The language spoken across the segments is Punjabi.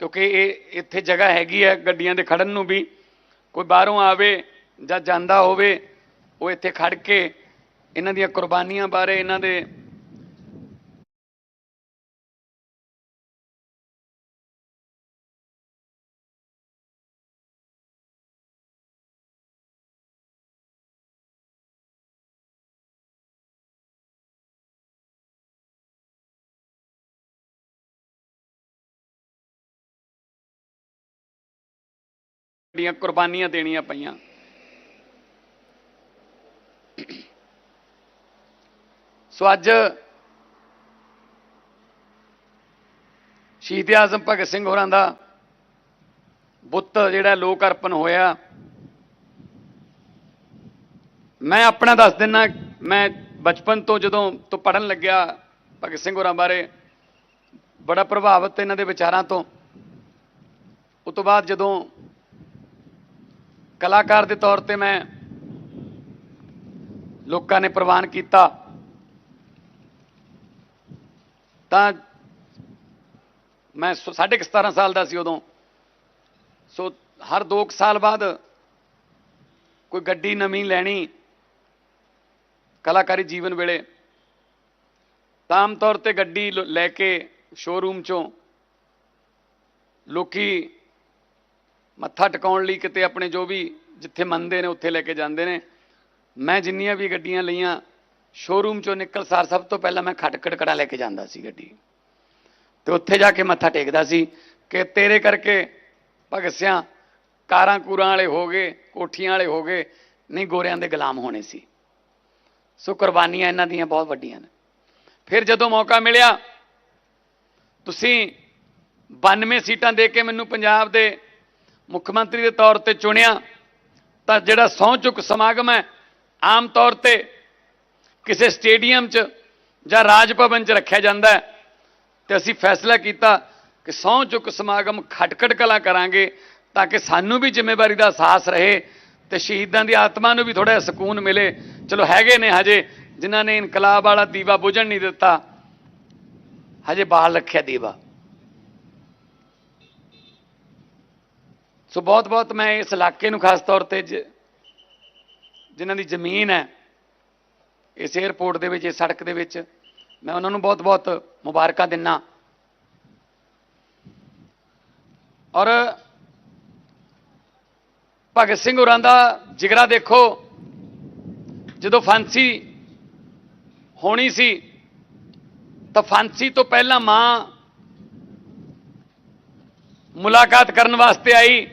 ਕਿਉਂਕਿ ਇਹ ਇੱਥੇ ਜਗ੍ਹਾ ਹੈਗੀ ਹੈ ਗੱਡੀਆਂ ਦੇ ਖੜਨ ਨੂੰ ਵੀ। ਕੋਈ ਬਾਹਰੋਂ ਆਵੇ ਜਾਂ ਜਾਂਦਾ ਹੋਵੇ, ਉਹ ਇੱਥੇ ਖੜ ਕੇ ਇਹਨਾਂ ਦੀਆਂ ਕੁਰਬਾਨੀਆਂ ਬਾਰੇ, ਇਹਨਾਂ ਦੇ ਦੀਆਂ ਕੁਰਬਾਨੀਆਂ ਦੇਣੀਆਂ ਪਈਆਂ। ਸੋ ਅੱਜ ਸ਼ਹੀਦ ਆਜ਼ਮ ਭਗਤ ਸਿੰਘ ਹੋਰਾਂ ਦਾ ਬੁੱਤ ਜਿਹੜਾ ਲੋਕ ਅਰਪਣ ਹੋਇਆ। ਮੈਂ ਆਪਣਾ ਦੱਸ ਦਿੰਨਾ, ਮੈਂ ਬਚਪਨ ਤੋਂ ਜਦੋਂ ਤੋਂ ਪੜਨ ਲੱਗਿਆ ਭਗਤ ਸਿੰਘ ਹੋਰਾਂ ਬਾਰੇ, ਬੜਾ ਪ੍ਰਭਾਵਿਤ ਇਹਨਾਂ ਦੇ ਵਿਚਾਰਾਂ ਤੋਂ। ਉਸ ਤੋਂ ਬਾਅਦ ਜਦੋਂ ਕਲਾਕਾਰ ਦੇ ਤੌਰ ਤੇ ਮੈਂ ਲੋਕਾਂ ਨੇ ਪ੍ਰਵਾਨ ਕੀਤਾ। ਤਾਂ ਮੈਂ ਸ- ਸਾਢੇ ਕੁ 17 ਸਾਲ ਦਾ ਸੀ ਉਦੋਂ। ਸੋ ਹਰ 2 ਸਾਲ ਬਾਅਦ ਕੋਈ ਗੱਡੀ ਨਵੀਂ ਲੈਣੀ ਕਲਾਕਾਰੀ ਜੀਵਨ ਵੇਲੇ, ਤਾਂ ਆਮ ਤੌਰ ਤੇ ਗੱਡੀ ਲ- ਲੈ ਕੇ ਸ਼ੋਰੂਮ ਚੋਂ ਲੋਕੀ ਮੱਥਾ ਟਿਕਾਉਣ ਲਈ ਕਿਤੇ ਆਪਣੇ ਜੋ ਵੀ ਜਿੱਥੇ ਮੰਨਦੇ ਨੇ, ਉੱਥੇ ਲੈ ਕੇ ਜਾਂਦੇ ਨੇ। ਮੈਂ ਜਿੰਨੀਆਂ ਵੀ ਗੱਡੀਆਂ ਲਈਆਂ ਸ਼ੋਰੂਮ ਚੋਂ ਨਿਕਲ ਸਾਰ ਸਭ ਤੋਂ ਪਹਿਲਾਂ ਮੈਂ ਖਟਕੜਕੜਾ ਲੈ ਕੇ ਜਾਂਦਾ ਸੀ ਗੱਡੀ। ਤੇ ਉੱਥੇ ਜਾ ਕੇ ਮੱਥਾ ਟੇਕਦਾ ਸੀ ਕਿ ਤੇਰੇ ਕਰਕੇ ਭਗਤ ਸਿਆਂ ਕਾਰਾਂ ਕੂਰਾਂ ਵਾਲੇ ਹੋ ਗਏ, ਕੋਠੀਆਂ ਵਾਲੇ ਹੋ ਗਏ, ਨਹੀਂ ਗੋਰਿਆਂ ਦੇ ਗੁਲਾਮ ਹੋਣੇ ਸੀ। ਸੋ ਕੁਰਬਾਨੀਆਂ ਇਹਨਾਂ ਦੀਆਂ ਬਹੁਤ ਵੱਡੀਆਂ ਨੇ। ਫਿਰ ਜਦੋਂ ਮੌਕਾ ਮਿਲਿਆ, ਤੁਸੀਂ 92 ਸੀਟਾਂ ਦੇ ਕੇ ਮੈਨੂੰ ਪੰਜਾਬ ਦੇ ਮੁੱਖ ਮੰਤਰੀ ਦੇ ਤੌਰ ਤੇ ਚੁਣਿਆ, ਤਾਂ ਜਿਹੜਾ ਸਹੁੰ ਚੁੱਕ ਸਮਾਗਮ ਹੈ, ਆਮ ਤੌਰ ਤੇ ਕਿਸੇ ਸਟੇਡੀਅਮ 'ਚ ਜਾਂ ਰਾਜ ਭਵਨ 'ਚ ਰੱਖਿਆ ਜਾਂਦਾ ਹੈ। ਤੇ ਅਸੀਂ ਫੈਸਲਾ ਕੀਤਾ ਕਿ ਸਹੁੰ ਚੁੱਕ ਸਮਾਗਮ ਖਟਕੜ ਕਲਾ ਕਰਾਂਗੇ, ਤਾਂ ਕਿ ਸਾਨੂੰ ਵੀ ਜ਼ਿੰਮੇਵਾਰੀ ਦਾ ਅਹਿਸਾਸ ਰਹੇ ਤੇ ਸ਼ਹੀਦਾਂ ਦੀ ਆਤਮਾ ਨੂੰ ਵੀ ਥੋੜਾ ਜਿਹਾ ਸਕੂਨ ਮਿਲੇ। ਚਲੋ ਹੈਗੇ ਨੇ ਹਜੇ, ਜਿਨ੍ਹਾਂ ਨੇ ਇਨਕਲਾਬ ਵਾਲਾ ਦੀਵਾ ਬੁਝਣ ਨਹੀਂ ਦਿੱਤਾ, ਹਜੇ ਬਾਹਰ ਰੱਖਿਆ ਦੀਵਾ। ਸੋ ਬਹੁਤ ਬਹੁਤ ਮੈਂ ਇਸ ਇਲਾਕੇ ਨੂੰ ਖਾਸ ਤੌਰ ਤੇ ਜਿਨ੍ਹਾਂ ਦੀ ਜ਼ਮੀਨ ਹੈ, ਇਸ 에ਅਰਪੋਰਟ ਦੇ ਵਿੱਚ, ਇਸ ਸੜਕ ਦੇ ਵਿੱਚ, ਮੈਂ ਉਹਨਾਂ ਨੂੰ ਬਹੁਤ ਬਹੁਤ ਮੁਬਾਰਕਾਂ ਦਿੰਨਾ। ਔਰ ਭਗਤ ਸਿੰਘ ਹੋਰਾਂ ਦਾ ਜਿਗਰਾ ਦੇਖੋ, ਜਦੋਂ ਫਾਂਸੀ ਹੋਣੀ ਸੀ, ਤਾਂ ਫਾਂਸੀ ਤੋਂ ਪਹਿਲਾਂ ਮਾਂ ਮੁਲਾਕਾਤ ਕਰਨ ਵਾਸਤੇ ਆਈ।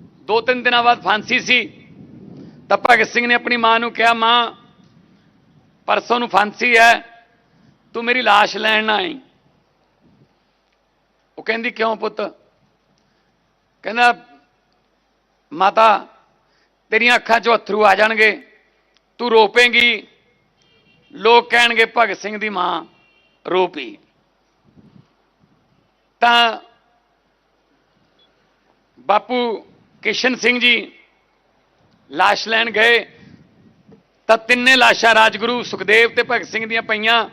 ਦੋ ਤਿੰਨ ਦਿਨਾਂ ਬਾਅਦ ਫਾਂਸੀ ਸੀ। ਤਾਂ ਭਗਤ ਸਿੰਘ ਨੇ ਆਪਣੀ ਮਾਂ ਨੂੰ ਕਿਹਾ, ਮਾਂ, ਪਰਸੋਂ ਨੂੰ ਫਾਂਸੀ ਹੈ। ਤੂੰ ਮੇਰੀ লাশ ਲੈਣ ਨਾ ਆਈ। ਉਹ ਕਹਿੰਦੀ, ਕਿਉਂ ਪੁੱਤ? ਕਹਿੰਦਾ, ਮਾਤਾ, ਤੇਰੀਆਂ ਅੱਖਾਂ 'ਚੋਂ ਅਥਰੂ ਆ ਜਾਣਗੇ। ਤੂੰ ਰੋਪੇਂਗੀ। ਲੋਕ ਕਹਿਣਗੇ, ਭਗਤ ਸਿੰਘ ਦੀ ਮਾਂ ਰੋਪੀ। ਤਾਂ ਬਾਪੂ ਕਿਸ਼ਨ ਸਿੰਘ ਜੀ, ਲਾਸ਼ ਲੈਣ ਗਏ। ਤਾਂ ਤਿੰਨੇ ਲਾਸ਼ਾਂ ਰਾਜਗੁਰੂ ਸੁਖਦੇਵ ਤੇ ਭਗਤ ਸਿੰਘ ਦੀਆਂ ਪਈਆਂ।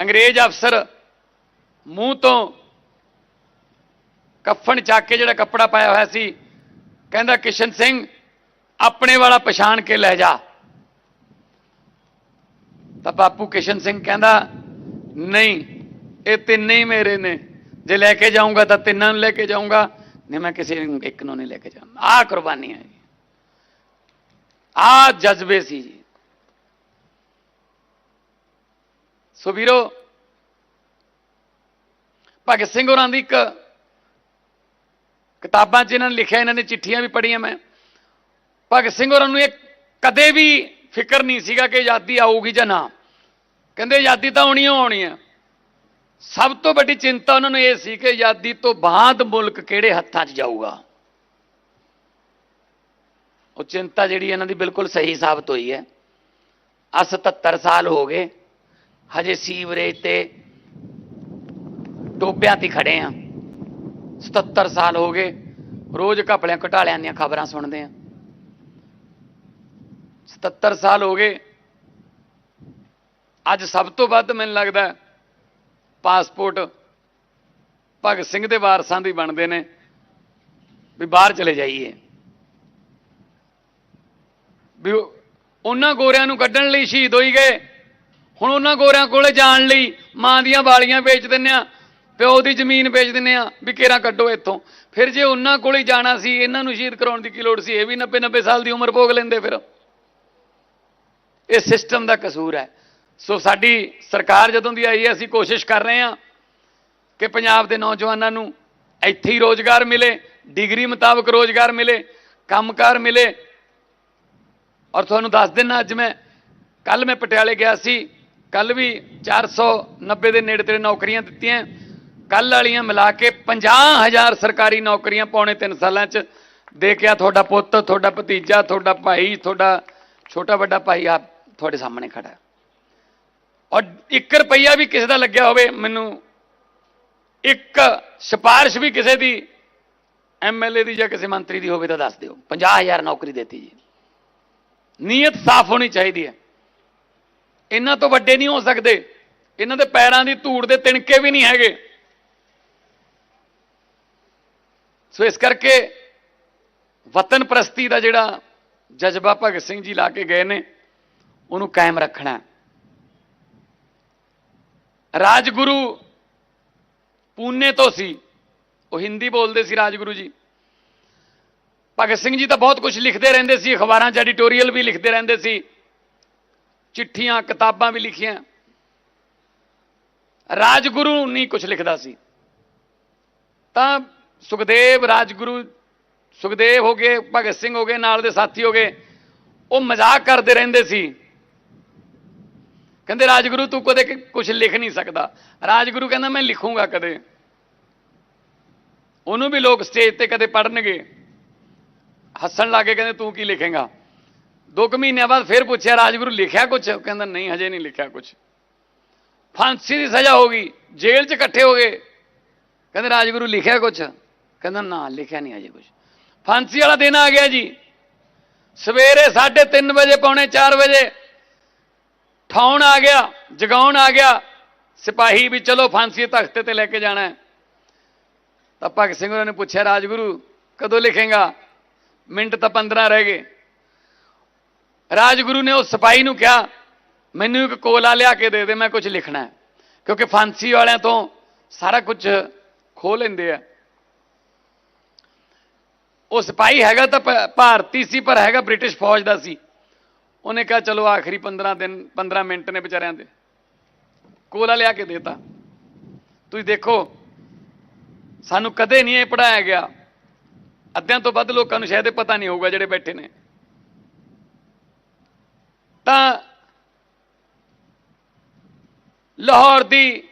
ਅੰਗਰੇਜ਼ ਅਫਸਰ ਮੂੰਹ ਤੋਂ ਕਫਨ ਚੱਕ ਕੇ ਜਿਹੜਾ ਕੱਪੜਾ ਪਾਇਆ ਹੋਇਆ ਸੀ, ਕਹਿੰਦਾ, ਕਿਸ਼ਨ ਸਿੰਘ, ਆਪਣੇ ਵਾਲਾ ਪਛਾਣ ਕੇ ਲੈ ਜਾ। ਤਾਂ ਬਾਪੂ ਕਿਸ਼ਨ ਸਿੰਘ ਕਹਿੰਦਾ, ਨਹੀਂ, ਇਹ ਤਿੰਨੇ ਹੀ ਮੇਰੇ ਨੇ। ਜੇ ਲੈ ਕੇ ਜਾਊਂਗਾ ਤਾਂ ਤਿੰਨਾਂ ਨੂੰ ਲੈ ਕੇ ਜਾਊਂਗਾ। ਨਹੀਂ, ਮੈਂ ਕਿਸੇ ਇੱਕ ਨੂੰ ਨਹੀਂ ਲੈ ਕੇ ਜਾਣਾ ਆਹ ਕੁਰਬਾਨੀਆਂ ਜੀ। ਆਹ ਜਜ਼ਬੇ ਸੀ ਜੀ। ਸੋ ਵੀਰੋ, ਭਗਤ ਸਿੰਘ ਹੋਰਾਂ ਦੀ ਇੱਕ ਕਿਤਾਬਾਂ 'ਚ ਇਹਨਾਂ ਨੇ ਲਿਖਿਆ, ਇਹਨਾਂ ਨੇ ਚਿੱਠੀਆਂ ਵੀ ਪੜ੍ਹੀਆਂ ਮੈਂ। ਭਗਤ ਸਿੰਘ ਹੋਰਾਂ ਨੂੰ ਇਹ ਕਦੇ ਵੀ ਫਿਕਰ ਨਹੀਂ ਸੀਗਾ ਕਿ ਆਜ਼ਾਦੀ ਆਊਗੀ ਜਾਂ ਨਾ। ਕਹਿੰਦੇ ਆਜ਼ਾਦੀ ਤਾਂ ਆਉਣੀ ਓ ਆਉਣੀ ਹੈ ਸਭ ਤੋਂ ਵੱਡੀ ਚਿੰਤਾ ਉਹਨਾਂ ਨੂੰ ਇਹ ਸੀ ਕਿ ਆਜ਼ਾਦੀ ਤੋਂ ਬਾਅਦ ਮੁਲਕ ਕਿਹੜੇ ਹੱਥਾਂ 'ਚ ਜਾਊਗਾ। ਉਹ ਚਿੰਤਾ ਜਿਹੜੀ ਇਹਨਾਂ ਦੀ ਬਿਲਕੁਲ ਸਹੀ ਸਾਬਤ ਹੋਈ ਹੈ। ਆ 77 ਸਾਲ ਹੋ ਗਏ। ਹਜੇ ਸੀਵਰੇਜ ਤੇ ਟੋਬਿਆਂ ਤੇ ਖੜੇ ਆ 77 ਸਾਲ ਹੋ ਗਏ। ਰੋਜ਼ ਘਪਲਿਆਂ ਘਟਾਲਿਆਂ ਦੀਆਂ ਖਬਰਾਂ ਸੁਣਦੇ ਆ 77 ਸਾਲ ਹੋ ਗਏ। ਅੱਜ ਸਭ ਤੋਂ ਵੱਧ ਮੈਨੂੰ ਲੱਗਦਾ ਪਾਸਪੋਰਟ ਭਗਤ ਸਿੰਘ ਦੇ ਵਾਰਸਾਂ ਦੀ ਬਣਦੇ ਨੇ ਵੀ ਬਾਹਰ ਚਲੇ ਜਾਈਏ। ਵੀ ਉਹਨਾਂ ਗੋਰਿਆਂ ਨੂੰ ਕੱਢਣ ਲਈ ਸ਼ਹੀਦ ਹੋਈ ਗਏ। ਹੁਣ ਉਹਨਾਂ ਗੋਰਿਆਂ ਕੋਲੇ ਜਾਣ ਲਈ ਮਾਂ ਦੀਆਂ ਵਾਲੀਆਂ ਵੇਚ ਦਿੰਨੇ ਆ, ਪਿਓ ਦੀ ਜ਼ਮੀਨ ਵੇਚ ਦਿੰਨੇ ਆ, ਵੀ ਕੇਰਾ ਕੱਢੋ ਇੱਥੋਂ। ਫਿਰ ਜੇ ਉਹਨਾਂ ਕੋਲੇ ਹੀ ਜਾਣਾ ਸੀ, ਇਹਨਾਂ ਨੂੰ ਸ਼ਹੀਦ ਕਰਾਉਣ ਦੀ ਕੀ ਲੋੜ ਸੀ? ਇਹ ਵੀ 90 90 ਸਾਲ ਦੀ ਉਮਰ ਭੋਗ ਲੈਂਦੇ ਫਿਰ। ਇਹ ਸਿਸਟਮ ਦਾ ਕਸੂਰ ਹੈ। ਸੋ ਸਾਡੀ ਸਰਕਾਰ ਜਦੋਂ ਦੀ ਆਈ ਹੈ, ਅਸੀਂ ਕੋਸ਼ਿਸ਼ ਕਰ ਰਹੇ ਹਾਂ ਕਿ ਪੰਜਾਬ ਦੇ ਨੌਜਵਾਨਾਂ ਨੂੰ ਇੱਥੇ ਹੀ ਰੋਜ਼ਗਾਰ ਮਿਲੇ, ਡਿਗਰੀ ਮੁਤਾਬਕ ਰੋਜ਼ਗਾਰ ਮਿਲੇ, ਕੰਮਕਾਰ ਮਿਲੇ। ਔਰ ਤੁਹਾਨੂੰ ਦੱਸ ਦਿੰਨਾ ਅੱਜ ਮੈਂ ਕੱਲ ਮੈਂ ਪਟਿਆਲੇ ਗਿਆ ਸੀ ਕੱਲ ਵੀ 490 ਦੇ ਨੇੜੇ ਤੇੜੇ ਨੌਕਰੀਆਂ ਦਿੱਤੀਆਂ। ਕੱਲ ਵਾਲੀਆਂ ਮਿਲਾ ਕੇ 50000 ਸਰਕਾਰੀ ਨੌਕਰੀਆਂ ਪੌਣੇ 3 ਸਾਲਾਂ 'ਚ ਦੇ ਕੇ ਆ ਤੁਹਾਡਾ ਪੁੱਤ, ਤੁਹਾਡਾ ਭਤੀਜਾ, ਤੁਹਾਡਾ ਭਾਈ, ਤੁਹਾਡਾ ਛੋਟਾ ਵੱਡਾ ਭਾਈ ਆ ਤੁਹਾਡੇ ਸਾਹਮਣੇ ਖੜਾ ਔਰ 1 ਰੁਪਈਆ ਵੀ ਕਿਸੇ ਦਾ ਲੱਗਿਆ ਹੋਵੇ, ਮੈਨੂੰ ਇੱਕ ਸਿਫਾਰਿਸ਼ ਵੀ ਕਿਸੇ ਦੀ ਐਮਐਲਏ ਦੀ ਜਾਂ ਕਿਸੇ ਮੰਤਰੀ ਦੀ ਹੋਵੇ ਤਾਂ ਦੱਸ ਦਿਓ। 50000 ਨੌਕਰੀ ਦਿੱਤੀ ਜੀ। ਨੀਅਤ ਸਾਫ਼ ਹੋਣੀ ਚਾਹੀਦੀ ਹੈ। ਇਹਨਾਂ ਤੋਂ ਵੱਡੇ ਨਹੀਂ ਹੋ ਸਕਦੇ। ਇਹਨਾਂ ਦੇ ਪੈਰਾਂ ਦੀ ਧੂੜ ਦੇ ਤਿਣਕੇ ਵੀ ਨਹੀਂ ਹੈਗੇ। ਸੋ ਇਸ ਕਰਕੇ ਵਤਨ ਪ੍ਰਸਤੀ ਦਾ ਜਿਹੜਾ ਜਜ਼ਬਾ ਭਗਤ ਸਿੰਘ ਜੀ ਲਾ ਕੇ ਗਏ ਨੇ, ਉਹਨੂੰ ਕਾਇਮ ਰੱਖਣਾ ਰਾਜਗੁਰੂ ਪੂਨੇ ਤੋਂ ਸੀ। ਉਹ ਹਿੰਦੀ ਬੋਲਦੇ ਸੀ ਰਾਜਗੁਰੂ ਜੀ। ਭਗਤ ਸਿੰਘ ਜੀ ਤਾਂ ਬਹੁਤ ਕੁਝ ਲਿਖਦੇ ਰਹਿੰਦੇ ਸੀ, ਅਖਬਾਰਾਂ 'ਚ ਐਡੀਟੋਰੀਅਲ ਵੀ ਲਿਖਦੇ ਰਹਿੰਦੇ ਸੀ, ਚਿੱਠੀਆਂ, ਕਿਤਾਬਾਂ ਵੀ ਲਿਖੀਆਂ। ਰਾਜਗੁਰੂ ਨਹੀਂ ਕੁਝ ਲਿਖਦਾ ਸੀ। ਤਾਂ ਸੁਖਦੇਵ, ਰਾਜਗੁਰੂ ਸੁਖਦੇਵ ਹੋ ਗਏ, ਭਗਤ ਸਿੰਘ ਹੋ ਗਏ, ਨਾਲ ਦੇ ਸਾਥੀ ਹੋ ਗਏ, ਉਹ ਮਜ਼ਾਕ ਕਰਦੇ ਰਹਿੰਦੇ ਸੀ। ਕਹਿੰਦੇ, ਰਾਜਗੁਰੂ, ਤੂੰ ਕਦੇ ਕੁਝ ਲਿਖ ਨਹੀਂ ਸਕਦਾ। ਰਾਜਗੁਰੂ ਕਹਿੰਦਾ, ਮੈਂ ਲਿਖੂੰਗਾ ਕਦੇ। ਉਹਨੂੰ ਵੀ ਲੋਕ ਸਟੇਜ ਤੇ ਕਦੇ ਪੜਨਗੇ ਹੱਸਣ ਲੱਗੇ ਕਹਿੰਦੇ, ਤੂੰ ਕੀ ਲਿਖੇਗਾ? ਦੋ ਕੁ ਮਹੀਨਿਆਂ ਬਾਅਦ ਫਿਰ ਪੁੱਛਿਆ, ਰਾਜਗੁਰੂ, ਲਿਖਿਆ ਕੁਝ ਕਹਿੰਦਾ, ਨਹੀਂ, ਹਜੇ ਨਹੀਂ ਲਿਖਿਆ ਕੁਝ ਫਾਂਸੀ ਦੀ ਸਜ਼ਾ ਹੋ ਗਈ। ਜੇਲ੍ਹ 'ਚ ਇਕੱਠੇ ਹੋ ਗਏ। ਕਹਿੰਦੇ, ਰਾਜਗੁਰੂ, ਲਿਖਿਆ ਕੁਝ ਕਹਿੰਦਾ, ਨਾ, ਲਿਖਿਆ ਨਹੀਂ ਹਜੇ ਕੁਝ ਫਾਂਸੀ ਵਾਲਾ ਦਿਨ ਆ ਗਿਆ ਜੀ। ਸਵੇਰੇ 3:30 ਵਜੇ, ਪੌਣੇ 4 ਵਜੇ ਠਾਉਣ ਆ ਗਿਆ? ਜਗਾਉਣ ਆ ਗਿਆ। ਸਿਪਾਹੀ ਵੀ ਚਲੋ ਫਾਂਸੀ ਤਖਤੇ ਤੇ ਲੈ ਕੇ ਜਾਣਾ ਹੈ। ਤਾਂ ਭਗਤ ਸਿੰਘ ਉਹਨਾਂ ਨੇ ਪੁੱਛਿਆ, ਰਾਜਗੁਰੂ, ਕਦੋਂ ਲਿਖੇਗਾ? ਮਿੰਟ ਤਾਂ 15 ਰਹਿ ਗਏ। ਰਾਜਗੁਰੂ ਨੇ ਉਸ ਸਿਪਾਹੀ ਨੂੰ ਕਿਹਾ, ਮੈਨੂੰ ਇੱਕ ਕੋਲਾ ਲਿਆ ਕੇ ਦੇ ਦੇ, ਮੈਂ ਕੁਝ ਲਿਖਣਾ ਹੈ। ਕਿਉਂਕਿ ਫਾਂਸੀ ਵਾਲਿਆਂ ਤੋਂ ਸਾਰਾ ਕੁਝ ਖੋ ਲੈਂਦੇ ਆ। ਉਹ ਸਿਪਾਹੀ ਹੈਗਾ ਤਾਂ ਭਾਰਤੀ ਸੀ, ਪਰ ਹੈਗਾ ਬ੍ਰਿਟਿਸ਼ ਫੌਜ ਦਾ ਸੀ। ਉਹਨੇ ਕਿਹਾ, ਚਲੋ ਆਖਰੀ 15 ਦਿਨ 15 ਮਿੰਟ ਨੇ ਵਿਚਾਰਿਆਂ ਦੇ। ਕੋਲਾ ਲਿਆ ਕੇ ਦੇਤਾ। ਤੁਸੀਂ ਦੇਖੋ, ਸਾਨੂੰ ਕਦੇ ਨਹੀਂ ਇਹ ਪੜਾਇਆ ਗਿਆ। ਅੱਧਿਆਂ ਤੋਂ ਵੱਧ ਲੋਕਾਂ ਨੂੰ ਸ਼ਾਇਦ ਇਹ ਪਤਾ ਨਹੀਂ ਹੋਊਗਾ ਜਿਹੜੇ ਬੈਠੇ ਨੇ। ਤਾਂ ਲਾਹੌਰ ਦੀ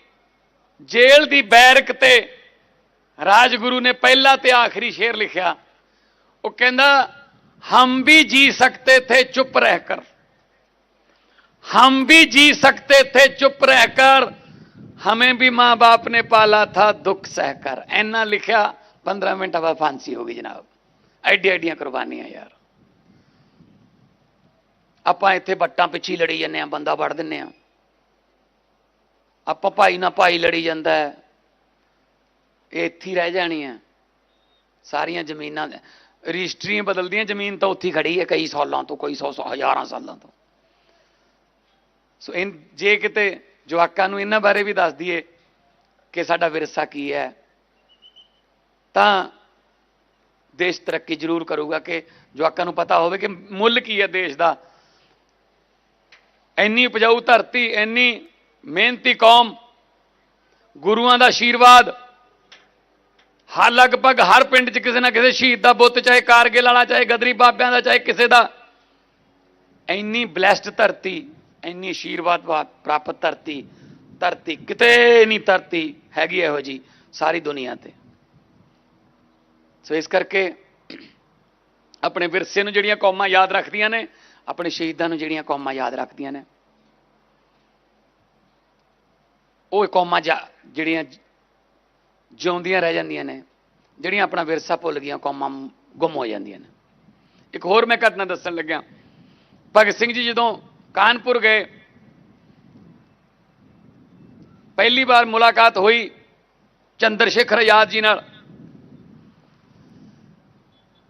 ਜੇਲ੍ਹ ਦੀ ਬੈਰਕ ਤੇ ਰਾਜਗੁਰੂ ਨੇ ਪਹਿਲਾ ਤੇ ਆਖਰੀ ਸ਼ੇਰ ਲਿਖਿਆ। ਉਹ ਕਹਿੰਦਾ ਹਮ ਵੀ ਜੀ ਸਕਤੇ ਥੇ ਚੁੱਪ ਰਹਿ ਕਰ हम भी जी सकते थे चुप रहकर हमें भी माँ बाप ने पाला था दुख सहकर ऐना लिखा पंद्रह मिनट बाद फांसी होगी जनाब ਐਡੀ ਐਡੀਆਂ ਕੁਰਬਾਨੀਆਂ ਯਾਰ ਆਪਾਂ ਇੱਥੇ ਬੱਟਾਂ ਪਿੱਛੇ ਹੀ ਲੜੀ ਜੰਨੇ ਆ ਬੰਦਾ ਵੜ ਦਿੰਨੇ ਆ ਆਪਾਂ ਭਾਈ ਨਾਲ ਭਾਈ ਲੜੀ ਜਾਂਦਾ ਹੈ ਇਹ ਇੱਥੇ ਹੀ ਰਹਿ ਜਾਣੀ ਹੈ ਸਾਰੀਆਂ ਜ਼ਮੀਨਾਂ ਰਜਿਸਟਰੀਆਂ ਬਦਲਦੀਆਂ, ਜ਼ਮੀਨ ਤਾਂ ਉੱਥੇ ਹੀ ਖੜੀ ਹੈ ਕਈ ਸਾਲਾਂ ਤੋਂ, ਕੋਈ ਸੌ ਸੌ, ਹਜ਼ਾਰਾਂ ਸਾਲਾਂ ਤੋਂ। ਸੋ ਇਹ ਜੇ ਕਿਤੇ ਜਵਾਕਾਂ ਨੂੰ ਇਹਨਾਂ ਬਾਰੇ ਵੀ ਦੱਸ ਦਈਏ ਕਿ ਸਾਡਾ ਵਿਰਸਾ ਕੀ ਹੈ, ਤਾਂ ਦੇਸ਼ ਤਰੱਕੀ ਜ਼ਰੂਰ ਕਰੂਗਾ ਕਿ ਜਵਾਕਾਂ ਨੂੰ ਪਤਾ ਹੋਵੇ ਕਿ ਮੁੱਲ ਕੀ ਹੈ ਦੇਸ਼ ਦਾ। ਇੰਨੀ ਉਪਜਾਊ ਧਰਤੀ, ਇੰਨੀ ਮਿਹਨਤੀ ਕੌਮ, ਗੁਰੂਆਂ ਦਾ ਆਸ਼ੀਰਵਾਦ ਹਰ ਲਗਭਗ ਹਰ ਪਿੰਡ 'ਚ ਕਿਸੇ ਨਾ ਕਿਸੇ ਸ਼ਹੀਦ ਦਾ ਬੁੱਤ, ਚਾਹੇ ਕਾਰਗਿਲ ਵਾਲਾ, ਚਾਹੇ ਗਦਰੀ ਬਾਬਿਆਂ ਦਾ, ਚਾਹੇ ਕਿਸੇ ਦਾ। ਇੰਨੀ ਬਲੈਸਡ ਧਰਤੀ, ਇੰਨੀ ਆਸ਼ੀਰਵਾਦ ਪ੍ਰਾਪਤ ਧਰਤੀ ਧਰਤੀ ਕਿਤੇ ਨਹੀਂ ਧਰਤੀ ਹੈਗੀ ਇਹੋ ਜੀ, ਸਾਰੀ ਦੁਨੀਆ ਤੇ। ਸੋ ਇਸ ਕਰਕੇ ਆਪਣੇ ਵਿਰਸੇ ਨੂੰ ਜਿਹੜੀਆਂ ਕੌਮਾਂ ਯਾਦ ਰੱਖਦੀਆਂ ਨੇ, ਆਪਣੇ ਸ਼ਹੀਦਾਂ ਨੂੰ ਜਿਹੜੀਆਂ ਕੌਮਾਂ ਯਾਦ ਰੱਖਦੀਆਂ ਨੇ। ਉਹ ਕੌਮਾਂ ਜਾ- ਜਿਹੜੀਆਂ ਜਿਉਂਦੀਆਂ ਰਹਿ ਜਾਂਦੀਆਂ ਨੇ, ਜਿਹੜੀਆਂ ਆਪਣਾ ਵਿਰਸਾ ਭੁੱਲ ਗਈਆਂ, ਕੌਮਾਂ ਗੁੰਮ ਹੋ ਜਾਂਦੀਆਂ ਨੇ। ਇੱਕ ਹੋਰ ਮੈਂ ਘਟਨਾ ਦੱਸਣ ਲੱਗਿਆ। ਭਗਤ ਸਿੰਘ ਜੀ ਜਦੋਂ ਕਾਨਪੁਰ ਗਏ, ਪਹਿਲੀ ਵਾਰ ਮੁਲਾਕਾਤ ਹੋਈ ਚੰਦਰ ਸ਼ੇਖਰ ਆਜ਼ਾਦ ਜੀ ਨਾਲ।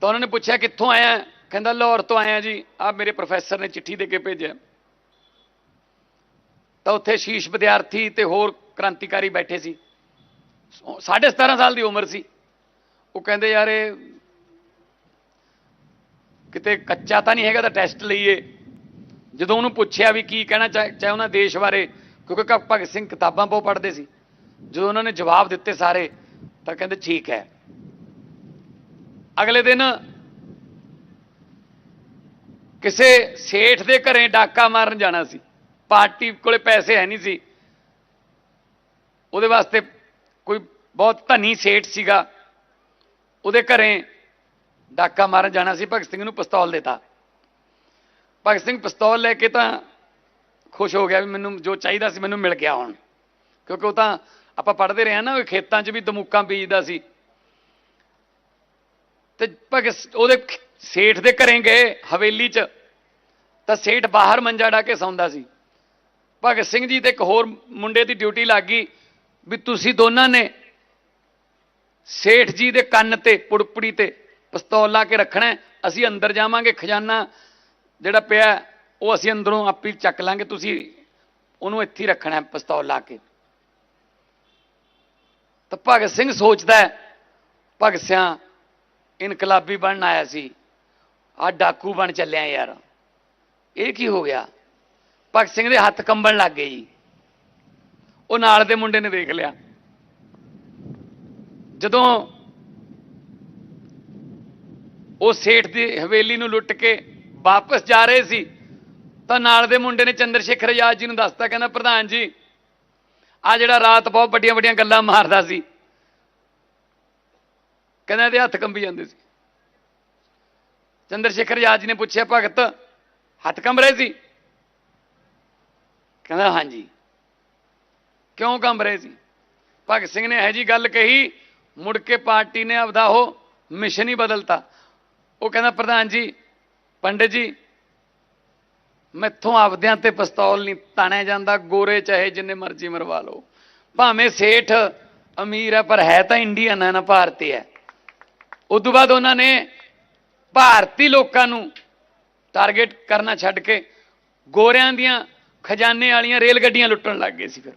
ਤਾਂ ਉਹਨਾਂ ਨੇ ਪੁੱਛਿਆ, ਕਿੱਥੋਂ ਆਇਆ ਕਹਿੰਦਾ, ਲਾਹੌਰ ਤੋਂ ਆਇਆ ਜੀ। ਆ ਮੇਰੇ ਪ੍ਰੋਫੈਸਰ ਨੇ ਚਿੱਠੀ ਦੇ ਕੇ ਭੇਜਿਆ। ਤਾਂ ਉੱਥੇ ਸ਼ੀਸ਼ ਵਿਦਿਆਰਥੀ ਤੇ ਹੋਰ ਕ੍ਰਾਂਤੀਕਾਰੀ ਬੈਠੇ ਸੀ। ਸਾਢੇ 17 ਸਾਲ ਦੀ ਉਮਰ ਸੀ। ਉਹ ਕਹਿੰਦੇ ਯਾਰ ਇਹ ਕਿਤੇ ਕੱਚਾ ਤਾਂ ਨਹੀਂ ਹੈਗਾ ਤਾਂ ਟੈਸਟ ਲਈਏ। ਜਦੋਂ ਉਹਨੂੰ ਪੁੱਛਿਆ ਵੀ ਕੀ ਕਹਿਣਾ ਚਾਹ, ਚਾਹੇ ਉਹਨਾਂ ਦੇਸ਼ ਬਾਰੇ, ਕਿਉਂਕਿ ਭਗਤ ਸਿੰਘ ਕਿਤਾਬਾਂ ਬਹੁਤ ਪੜ੍ਹਦੇ ਸੀ। ਜਦੋਂ ਉਹਨਾਂ ਨੇ ਜਵਾਬ ਦਿੱਤੇ ਸਾਰੇ, ਤਾਂ ਕਹਿੰਦੇ ਠੀਕ ਹੈ। ਅਗਲੇ ਦਿਨ ਕਿਸੇ ਸੇਠ ਦੇ ਘਰੇ ਡਾਕਾ ਮਾਰਨ ਜਾਣਾ ਸੀ। ਪਾਰਟੀ ਕੋਲੇ ਪੈਸੇ ਹੈ ਨਹੀਂ ਸੀ। ਉਹਦੇ ਵਾਸਤੇ ਕੋਈ ਬਹੁਤ ਧਨੀ ਸੇਠ ਸੀਗਾ, ਉਹਦੇ ਘਰੇ ਡਾਕਾ ਮਾਰਨ ਜਾਣਾ ਸੀ, ਭਗਤ ਸਿੰਘ ਨੂੰ ਪਿਸਤੌਲ ਦਿੱਤਾ। ਭਗਤ ਸਿੰਘ ਪਿਸਤੌਲ ਲੈ ਕੇ ਤਾਂ ਖੁਸ਼ ਹੋ ਗਿਆ ਵੀ ਮੈਨੂੰ ਜੋ ਚਾਹੀਦਾ ਸੀ ਮੈਨੂੰ ਮਿਲ ਗਿਆ ਹੁਣ। ਕਿਉਂਕਿ ਉਹ ਤਾਂ ਆਪਾਂ ਪੜ੍ਹਦੇ ਰਹੇ ਹਾਂ ਨਾ, ਉਹ ਖੇਤਾਂ 'ਚ ਵੀ ਦਮੂਕਾਂ ਬੀਜਦਾ ਸੀ। ਤੇ ਭਗਤ ਉਹਦੇ ਸੇਠ ਦੇ ਘਰੇ ਗਏ ਹਵੇਲੀ 'ਚ, ਤਾਂ ਸੇਠ ਬਾਹਰ ਮੰਜਾ ਢਾ ਕੇ ਸੌਂਦਾ ਸੀ। ਭਗਤ ਸਿੰਘ ਜੀ ਤੇ ਇੱਕ ਹੋਰ ਮੁੰਡੇ ਦੀ ਡਿਊਟੀ ਲੱਗ ਗਈ। ਵੀ ਤੁਸੀਂ ਦੋਨਾਂ ਨੇ ਸੇਠ ਜੀ ਦੇ ਕੰਨ ਤੇ ਪੁੜਪੜੀ ਤੇ ਪਿਸਤੌਲ ਲਾ ਕੇ ਰੱਖਣਾ ਅਸੀਂ ਅੰਦਰ ਜਾਵਾਂਗੇ, ਖਜ਼ਾਨਾ ਜਿਹੜਾ ਪਿਆ ਉਹ ਅਸੀਂ ਅੰਦਰੋਂ ਆਪੇ ਹੀ ਚੱਕ ਲਾਂਗੇ। ਤੁਸੀਂ ਉਹਨੂੰ ਇੱਥੇ ਰੱਖਣਾ ਹੈ, ਪਿਸਤੌਲ ਲਾ ਕੇ। ਤਾਂ ਭਗਤ ਸਿੰਘ ਸੋਚਦਾ ਹੈ, ਭਗਤ ਸਿਆਂ, ਇਨਕਲਾਬੀ ਬਣਨ ਆਇਆ ਸੀ। ਆ ਡਾਕੂ ਬਣ ਚੱਲਿਆ ਯਾਰ। ਇਹ ਕੀ ਹੋ ਗਿਆ? ਭਗਤ ਸਿੰਘ ਦੇ ਹੱਥ ਕੰਬਣ ਲੱਗ ਗਏ ਜੀ। ਉਹ ਨਾਲ ਦੇ ਮੁੰਡੇ ਨੇ ਦੇਖ ਲਿਆ। ਜਦੋਂ ਉਹ ਸੇਠ ਦੀ ਹਵੇਲੀ ਨੂੰ ਲੁੱਟ ਕੇ ਵਾਪਸ ਜਾ ਰਹੇ ਸੀ, ਤਾਂ ਨਾਲ ਦੇ ਮੁੰਡੇ ਨੇ ਚੰਦਰ ਸ਼ੇਖਰ ਆਜ਼ਾਦ ਜੀ ਨੂੰ ਦੱਸਤਾ, ਕਹਿੰਦਾ, ਪ੍ਰਧਾਨ ਜੀ ਆ ਜਿਹੜਾ ਰਾਤ ਬਹੁਤ ਵੱਡੀਆਂ ਵੱਡੀਆਂ ਗੱਲਾਂ ਮਾਰਦਾ ਸੀ। ਕਹਿੰਦਾ, ਇਹਦੇ ਹੱਥ ਕੰਬੀ ਜਾਂਦੇ ਸੀ। ਚੰਦਰ ਸ਼ੇਖਰ ਆਜ਼ਾਦ ਜੀ ਨੇ ਪੁੱਛਿਆ, ਭਗਤ, ਹੱਥ ਕੰਬ ਰਹੇ ਸੀ? ਕਹਿੰਦਾ, ਹਾਂਜੀ। ਕਿਉਂ ਕੰਬ ਰਹੇ ਸੀ? ਭਗਤ ਸਿੰਘ ਨੇ ਇਹ ਜੀ ਗੱਲ ਕਹੀ, ਮੁੜ ਕੇ ਪਾਰਟੀ ਨੇ ਆਪਦਾ ਉਹ ਮਿਸ਼ਨ ਹੀ ਬਦਲਤਾ। ਉਹ ਕਹਿੰਦਾ, ਪ੍ਰਧਾਨ ਜੀ, ਪੰਡਿਤ ਜੀ, ਮੈਥੋਂ ਆਪਦਿਆਂ ਤੇ ਪਿਸਤੌਲ ਨਹੀਂ ਤਾਣਿਆ ਜਾਂਦਾ, ਗੋਰੇ ਚਾਹੇ ਜਿੰਨੇ ਮਰਜ਼ੀ ਮਰਵਾ ਲਓ। ਭਾਵੇਂ ਸੇਠ ਅਮੀਰ ਹੈ, ਪਰ ਹੈ ਤਾਂ ਇੰਡੀਅਨ ਹੈ ਨਾ, ਭਾਰਤੀ ਹੈ। ਉਦੋਂ ਬਾਅਦ ਉਹਨਾਂ ਨੇ ਭਾਰਤੀ ਲੋਕਾਂ ਨੂੰ ਟਾਰਗੇਟ ਕਰਨਾ ਛੱਡ ਕੇ ਗੋਰਿਆਂ ਦੀਆਂ ਖਜ਼ਾਨੇ ਵਾਲੀਆਂ ਰੇਲ ਗੱਡੀਆਂ ਲੁੱਟਣ ਲੱਗ ਗਏ ਸੀ ਫਿਰ।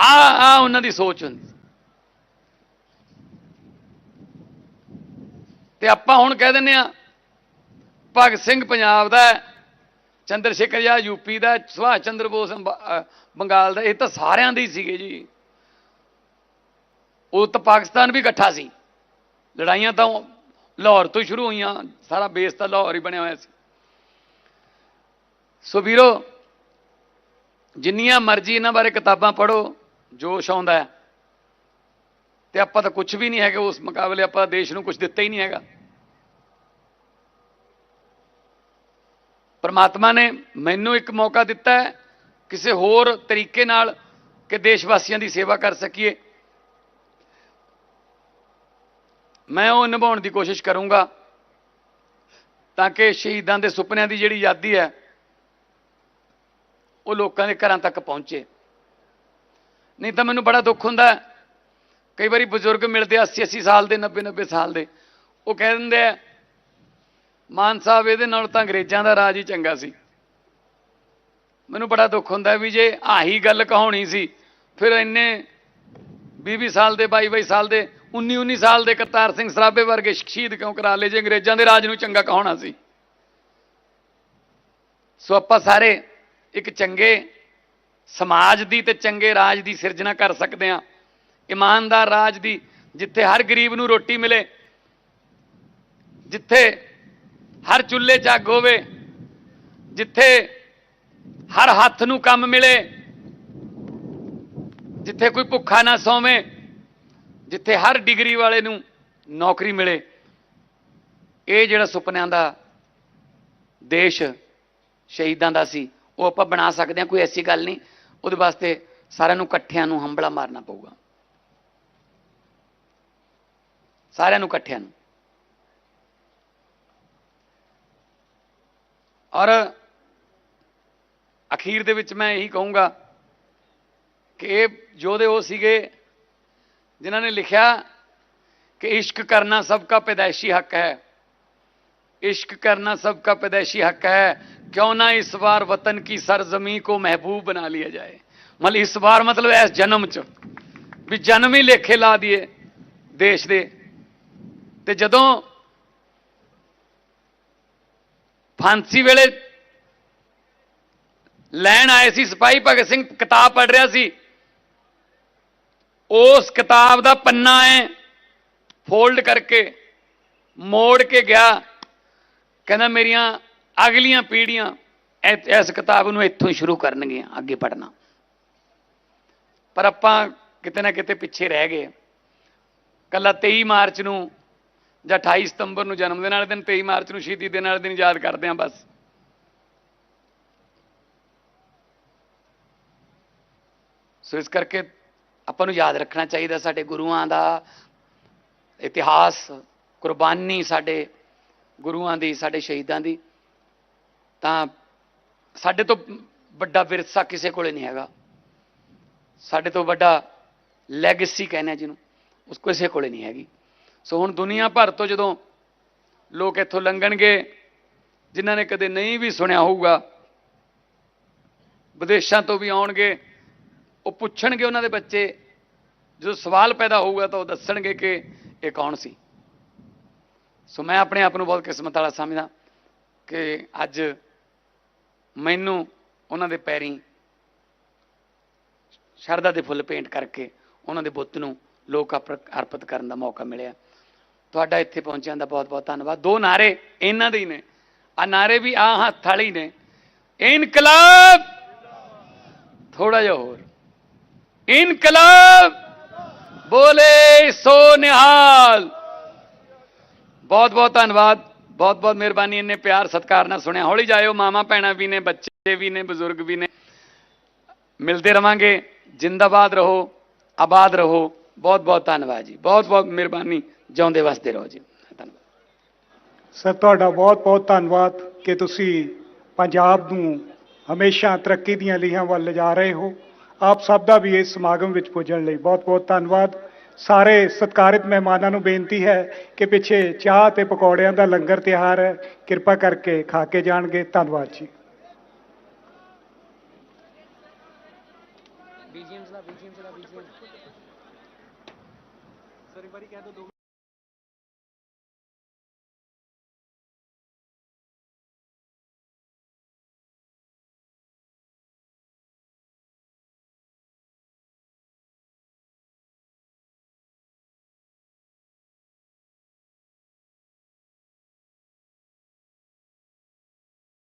ਆ ਆ ਉਹਨਾਂ ਦੀ ਸੋਚ ਹੁੰਦੀ ਸੀ। ਤੇ ਆਪਾਂ ਹੁਣ ਕਹਿ ਦਿੰਨੇ ਆ ਭਗਤ ਸਿੰਘ ਪੰਜਾਬ ਦਾ ਚੰਦਰ ਸ਼ੇਖਰ ਆਜ਼ਾਦ ਯੂਪੀ ਦਾ ਸੁਭਾਸ਼ ਚੰਦਰ ਬੋਸ ਅੰਬ- ਬੰਗਾਲ ਦਾ ਇਹ ਤਾਂ ਸਾਰਿਆਂ ਦੇ ਹੀ ਸੀਗੇ ਜੀ। ਉਹ ਤਾਂ ਪਾਕਿਸਤਾਨ ਵੀ ਇਕੱਠਾ ਸੀ। ਲੜਾਈਆਂ ਤਾਂ ਲਾਹੌਰ ਤੋਂ ਹੀ ਸ਼ੁਰੂ ਹੋਈਆਂ, ਸਾਰਾ ਬੇਸ ਤਾਂ ਲਾਹੌਰ ਹੀ ਬਣਿਆ ਹੋਇਆ ਸੀ। ਸੋ ਵੀਰੋ, ਜਿੰਨੀਆਂ ਮਰਜ਼ੀ ਇਹਨਾਂ ਬਾਰੇ ਕਿਤਾਬਾਂ ਪੜ੍ਹੋ ਜੋਸ਼ ਆਉਂਦਾ ਹੈ। ਤੇ ਆਪਾਂ ਤਾਂ ਕੁਝ ਵੀ ਨਹੀਂ ਹੈਗੇ, ਉਸ ਮੁਕਾਬਲੇ ਆਪਾਂ ਦੇਸ਼ ਨੂੰ ਕੁਝ ਦਿੱਤਾ ਹੀ ਨਹੀਂ ਹੈਗਾ। ਪਰਮਾਤਮਾ ਨੇ ਮੈਨੂੰ ਇੱਕ ਮੌਕਾ ਦਿੱਤਾ ਹੈ, ਕਿਸੇ ਹੋਰ ਤਰੀਕੇ ਨਾਲ ਕਿ ਦੇਸ਼ ਵਾਸੀਆਂ ਦੀ ਸੇਵਾ ਕਰ ਸਕੀਏ। ਮੈਂ ਉਹ ਨਿਭਾਉਣ ਦੀ ਕੋਸ਼ਿਸ਼ ਕਰੂੰਗਾ, ਤਾਂ ਕਿ ਸ਼ਹੀਦਾਂ ਦੇ ਸੁਪਨਿਆਂ ਦੀ ਜਿਹੜੀ ਆਜ਼ਾਦੀ ਹੈ, ਉਹ ਲੋਕਾਂ ਦੇ ਘਰਾਂ ਤੱਕ ਪਹੁੰਚੇ। ਨਹੀਂ ਤਾਂ ਮੈਨੂੰ ਬੜਾ ਦੁੱਖ ਹੁੰਦਾ ਕਈ ਵਾਰੀ ਬਜ਼ੁਰਗ ਮਿਲਦੇ ਆ 80 80 ਸਾਲ ਦੇ 90 90 ਸਾਲ ਦੇ। ਉਹ ਕਹਿ ਦਿੰਦੇ ਆ, ਮਾਨ ਸਾਹਿਬ ਇਹਦੇ ਨਾਲ ਤਾਂ ਅੰਗਰੇਜ਼ਾਂ ਦਾ ਰਾਜ ਹੀ ਚੰਗਾ ਸੀ। ਮੈਨੂੰ ਬੜਾ ਦੁੱਖ ਹੁੰਦਾ ਵੀ ਜੇ ਆਹੀ ਗੱਲ ਕਹਾਉਣੀ ਸੀ, ਫਿਰ ਇੰਨੇ 20 20 ਸਾਲ ਦੇ 22 22 ਸਾਲ ਦੇ 19 19 ਸਾਲ ਦੇ ਕਰਤਾਰ ਸਿੰਘ ਸਰਾਭੇ ਵਰਗੇ ਸ਼ਹੀਦ ਕਿਉਂ ਕਰਾ ਲਏ ਜੇ ਅੰਗਰੇਜ਼ਾਂ ਦੇ ਰਾਜ ਨੂੰ ਚੰਗਾ ਕਹਾਉਣਾ ਸੀ? ਸੋ ਆਪਾਂ ਸਾਰੇ ਇੱਕ ਚੰਗੇ ਸਮਾਜ ਦੀ ਤੇ ਚੰਗੇ ਰਾਜ ਦੀ ਸਿਰਜਣਾ ਕਰ ਸਕਦੇ ਹਾਂ। ਇਮਾਨਦਾਰ ਰਾਜ ਦੀ, ਜਿੱਥੇ ਹਰ ਗਰੀਬ ਨੂੰ ਰੋਟੀ ਮਿਲੇ, ਜਿੱਥੇ ਹਰ ਚੁੱਲ੍ਹੇ ਜੱਗ ਹੋਵੇ, ਜਿੱਥੇ ਹਰ ਹੱਥ ਨੂੰ ਕੰਮ ਮਿਲੇ, ਜਿੱਥੇ ਕੋਈ ਭੁੱਖਾ ਨਾ ਸੌਵੇਂ, ਜਿੱਥੇ ਹਰ ਡਿਗਰੀ ਵਾਲੇ ਨੂੰ ਨੌਕਰੀ ਮਿਲੇ। ਇਹ ਜਿਹੜਾ ਸੁਪਨਿਆਂ ਦਾ ਦੇਸ਼ ਸ਼ਹੀਦਾਂ ਦਾ ਸੀ, ਉਹ ਆਪਾਂ ਬਣਾ ਸਕਦੇ ਹਾਂ, ਕੋਈ ਐਸੀ ਗੱਲ ਨਹੀਂ। ਉਹਦੇ ਵਾਸਤੇ ਸਾਰਿਆਂ ਨੂੰ ਇਕੱਠਿਆਂ ਨੂੰ ਹੰਬਲਾ ਮਾਰਨਾ ਪਊਗਾ। ਸਾਰਿਆਂ ਨੂੰ ਇਕੱਠਿਆਂ ਨੂੰ। ਔਰ ਅਖੀਰ ਦੇ ਵਿੱਚ ਮੈਂ ਇਹੀ ਕਹੂੰਗਾ ਕਿ ਇਹ ਜੋਦੇ ਉਹ ਸੀਗੇ, ਜਿਨ੍ਹਾਂ ਨੇ ਲਿਖਿਆ ਕਿ ਇਸ਼ਕ ਕਰਨਾ ਸਭ ਦਾ ਪੈਦਾਇਸ਼ੀ ਹੱਕ ਹੈ। ਇਸ਼ਕ ਕਰਨਾ ਸਭ ਦਾ ਪੈਦਾਇਸ਼ੀ ਹੱਕ ਹੈ। क्यों ना इस बार वतन की सरजमी को महबूब बना लिया जाए मतलब इस बार मतलब इस जन्म ਚ ਵੀ ਜਨਮ ਹੀ ਲੇਖੇ ਲਾ ਦਈਏ ਦੇਸ਼ ਦੇ ਤੇ ਜਦੋਂ ਫਾਂਸੀ ਵੇਲੇ ਲੈਣ ਆਏ ਸੀ ਸਿਪਾਹੀ ਭਗਤ ਸਿੰਘ ਕਿਤਾਬ ਪੜ੍ਹ ਰਿਹਾ ਸੀ ਉਸ ਕਿਤਾਬ ਦਾ ਪੰਨਾ ਹੈ ਫੋਲਡ ਕਰਕੇ ਮੋੜ ਕੇ ਗਿਆ ਕਹਿੰਦਾ ਮੇਰੀਆਂ ਅਗਲੀਆਂ ਪੀੜ੍ਹੀਆਂ ਇ- ਇਸ ਕਿਤਾਬ ਨੂੰ ਇੱਥੋਂ ਹੀ ਸ਼ੁਰੂ ਕਰਨਗੀਆਂ, ਅੱਗੇ ਪੜ੍ਹਨਾ। ਪਰ ਆਪਾਂ ਕਿਤੇ ਨਾ ਕਿਤੇ ਪਿੱਛੇ ਰਹਿ ਗਏ। ਕੱਲਾ 23 ਮਾਰਚ ਨੂੰ ਜਾਂ 28 ਸਤੰਬਰ ਨੂੰ ਜਨਮ ਦਿਨ ਵਾਲੇ ਦਿਨ 23 ਮਾਰਚ ਨੂੰ ਸ਼ਹੀਦੀ ਦਿਨ ਵਾਲੇ ਦਿਨ ਯਾਦ ਕਰਦੇ ਹਾਂ ਬਸ। ਸੋ ਇਸ ਕਰਕੇ ਆਪਾਂ ਨੂੰ ਯਾਦ ਰੱਖਣਾ ਚਾਹੀਦਾ ਸਾਡੇ ਗੁਰੂਆਂ ਦਾ ਇਤਿਹਾਸ, ਕੁਰਬਾਨੀ ਸਾਡੇ ਗੁਰੂਆਂ ਦੀ, ਸਾਡੇ ਸ਼ਹੀਦਾਂ ਦੀ। ਤਾਂ ਸਾਡੇ ਤੋਂ ਵੱਡਾ ਵਿਰਸਾ ਕਿਸੇ ਕੋਲੇ ਨਹੀਂ ਹੈਗਾ। ਸਾਡੇ ਤੋਂ ਵੱਡਾ ਲੈਗੇਸੀ ਕਹਿੰਦੇ ਜਿਹਨੂੰ, ਉਸ ਕਿਸੇ ਕੋਲੇ ਨਹੀਂ ਹੈਗੀ। ਸੋ ਹੁਣ ਦੁਨੀਆ ਭਰ ਤੋਂ ਜਦੋਂ ਲੋਕ ਇੱਥੋਂ ਲੰਘਣਗੇ, ਜਿਨ੍ਹਾਂ ਨੇ ਕਦੇ ਨਹੀਂ ਵੀ ਸੁਣਿਆ ਹੋਊਗਾ, ਵਿਦੇਸ਼ਾਂ ਤੋਂ ਵੀ ਆਉਣਗੇ, ਉਹ ਪੁੱਛਣਗੇ ਉਹਨਾਂ ਦੇ ਬੱਚੇ, ਜਦੋਂ ਸਵਾਲ ਪੈਦਾ ਹੋਊਗਾ ਤਾਂ ਉਹ ਦੱਸਣਗੇ ਕਿ ਇਹ ਕੌਣ ਸੀ। ਸੋ ਮੈਂ ਆਪਣੇ ਆਪ ਨੂੰ ਬਹੁਤ ਕਿਸਮਤ ਵਾਲਾ ਸਮਝਦਾ ਕਿ ਅੱਜ ਮੈਨੂੰ ਉਹਨਾਂ ਦੇ ਪੈਰੀਂ ਸ਼ਰਧਾ ਦੇ ਫੁੱਲ ਪੇਂਟ ਕਰਕੇ ਉਹਨਾਂ ਦੇ ਬੁੱਤ ਨੂੰ ਲੋਕ ਅਪਰ- ਅਰਪਿਤ ਕਰਨ ਦਾ ਮੌਕਾ ਮਿਲਿਆ। ਤੁਹਾਡਾ ਇੱਥੇ ਪਹੁੰਚਿਆਂ ਦਾ ਬਹੁਤ ਬਹੁਤ ਧੰਨਵਾਦ। ਦੋ ਨਾਰੇ ਇਹਨਾਂ ਦੇ ਹੀ ਨੇ। ਆ ਨਾਰੇ ਵੀ ਆ ਹੱਥ ਵਾਲੀ ਨੇ। ਇਨਕਲਾਬ! ਥੋੜਾ ਜਿਹਾ ਹੋਰ। ਇਨਕਲਾਬ! ਬੋਲੇ ਸੋ ਨਿਹਾਲ! ਬਹੁਤ ਬਹੁਤ ਧੰਨਵਾਦ। ਬਹੁਤ ਬਹੁਤ ਮਿਹਰਬਾਨੀ, ਇੰਨੇ ਪਿਆਰ ਸਤਿਕਾਰ ਨਾਲ ਸੁਣਿਆ। ਹੌਲੀ ਜਾਇਓ ਮਾਮਾ ਭੈਣਾਂ ਵੀ ਨੇ, ਬੱਚੇ ਵੀ ਨੇ, ਬਜ਼ੁਰਗ ਵੀ ਨੇ। ਮਿਲਦੇ ਰਵਾਂਗੇ। ਜਿੰਦਾਬਾਦ ਰਹੋ, ਆਬਾਦ ਰਹੋ। ਬਹੁਤ ਬਹੁਤ ਧੰਨਵਾਦ ਜੀ। ਬਹੁਤ ਬਹੁਤ ਮਿਹਰਬਾਨੀ। ਜਿਉਂਦੇ ਵਸਦੇ ਰਹੋ ਜੀ। ਧੰਨਵਾਦ। ਸਰ, ਤੁਹਾਡਾ ਬਹੁਤ ਬਹੁਤ ਧੰਨਵਾਦ ਕਿ ਤੁਸੀਂ ਪੰਜਾਬ ਨੂੰ ਹਮੇਸ਼ਾ ਤਰੱਕੀ ਦੀਆਂ ਲੀਹਾਂ ਵੱਲ ਲਿਜਾ ਰਹੇ ਹੋ। ਆਪ ਸਭ ਦਾ ਵੀ ਇਸ ਸਮਾਗਮ ਵਿੱਚ ਪੁੱਜਣ ਲਈ ਬਹੁਤ ਬਹੁਤ ਧੰਨਵਾਦ। ਸਾਰੇ ਸਤਿਕਾਰਿਤ ਮਹਿਮਾਨਾਂ ਨੂੰ ਬੇਨਤੀ ਹੈ ਕਿ ਪਿੱਛੇ ਚਾਹ ਤੇ ਪਕੌੜਿਆਂ ਦਾ ਲੰਗਰ ਤਿਆਰ ਹੈ। ਕਿਰਪਾ ਕਰਕੇ ਖਾ ਕੇ ਜਾਣਗੇ। ਧੰਨਵਾਦ ਜੀ।